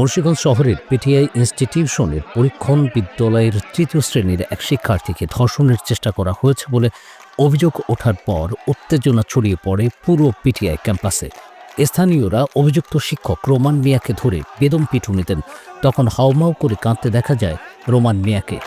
মুন্সিগঞ্জ শহরের পিটিআই ইনস্টিটিউশনের পরীক্ষণ বিদ্যালয়ের তৃতীয় শ্রেণির এক শিক্ষার্থীকে ধর্ষণের চেষ্টা করা হয়েছে বলে অভিযোগ ওঠার পর উত্তেজনা ছড়িয়ে পড়ে পুরো পিটিআই ক্যাম্পাসে। স্থানীয়রা অভিযুক্ত শিক্ষক রোমান মিয়াকে ধরে বেদম পিটুনি দেন। তখন হাউমাউ করে কাঁদতে দেখা যায় রোমান মিয়াকে।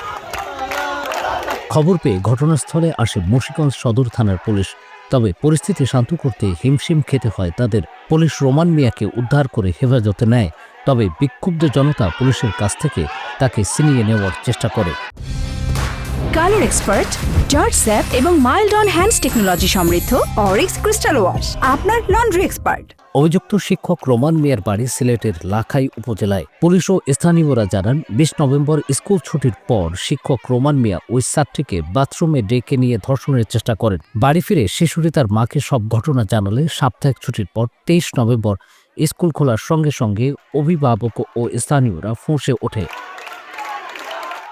খবর পেয়ে ঘটনাস্থলে আসে মুন্সিগঞ্জ সদর থানার পুলিশ। তবে পরিস্থিতি শান্ত করতে হিমশিম খেতে হয় তাদের। পুলিশ রোমান মিয়াকে উদ্ধার করে হেফাজতে নেয়। তবে বিক্ষুব্ধ জনতা পুলিশের কাছ থেকে তাকে ছিনিয়ে নেওয়ার চেষ্টা করে। কালার এক্সপার্ট জর্জ স্যাপ এবং মাইল্ড অন হ্যান্ডস টেকনোলজি সমৃদ্ধ অরিক্স ক্রিস্টাল ওয়াশ আপনার লন্ড্রি এক্সপার্ট। অভিযুক্ত শিক্ষক রোমান মিয়ার বাড়ি সিলেটের লাখাই উপজেলায় পুলিশ ও স্থানীয়রা জানান বিশ নভেম্বর স্কুল ছুটির পর শিক্ষক রোমান মিয়া ওই ছাত্রীকে বাথরুমে ডেকে নিয়ে ধর্ষণের চেষ্টা করেন। বাড়ি ফিরে শিশুটি তার মাকে সব ঘটনা জানালে সাপ্তাহিক ছুটির পর তেইশ নভেম্বর স্কুল খোলার সঙ্গে সঙ্গে অভিভাবক ও স্থানীয়রা ফুঁসে ওঠে।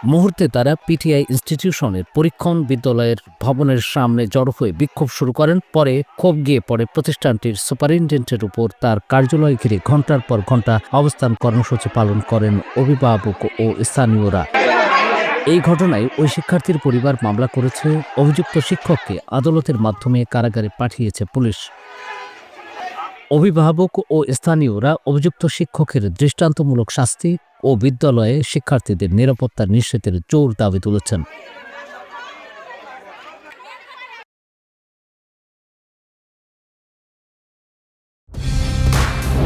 মুহূর্তে তারা পিটিআই ইনস্টিটিউশনের পরীক্ষণ বিদ্যালয়ের ভবনের সামনে জড়ো হয়ে বিক্ষোভ শুরু করেন, পরে ক্ষোভ গিয়ে পড়ে প্রতিষ্ঠানটির সুপারিনটেন্ডেন্টের উপর। তার কার্যালয় ঘিরে ঘণ্টার পর ঘণ্টা অবস্থান কর্মসূচি পালন করেন অভিভাবক ও স্থানীয়রা। এই ঘটনায় ওই শিক্ষার্থীর পরিবার মামলা করেছে। অভিযুক্ত শিক্ষককে আদালতের মাধ্যমে কারাগারে পাঠিয়েছে পুলিশ। অভিভাবক ও স্থানীয়রা অভিযুক্ত শিক্ষকের দৃষ্টান্তমূলক শাস্তি ও বিদ্যালয়ে শিক্ষার্থীদের নিরাপত্তা নিশ্চিতের জোর দাবি তুলেছেন।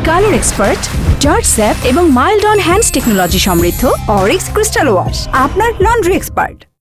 কালার এক্সপার্ট জর্জ স্যাপ এবং মাইল্ড অন হ্যান্ডস টেকনোলজি সমৃদ্ধ অরিক্স ক্রিস্টাল ওয়াশ আপনার লন্ড্রি এক্সপার্ট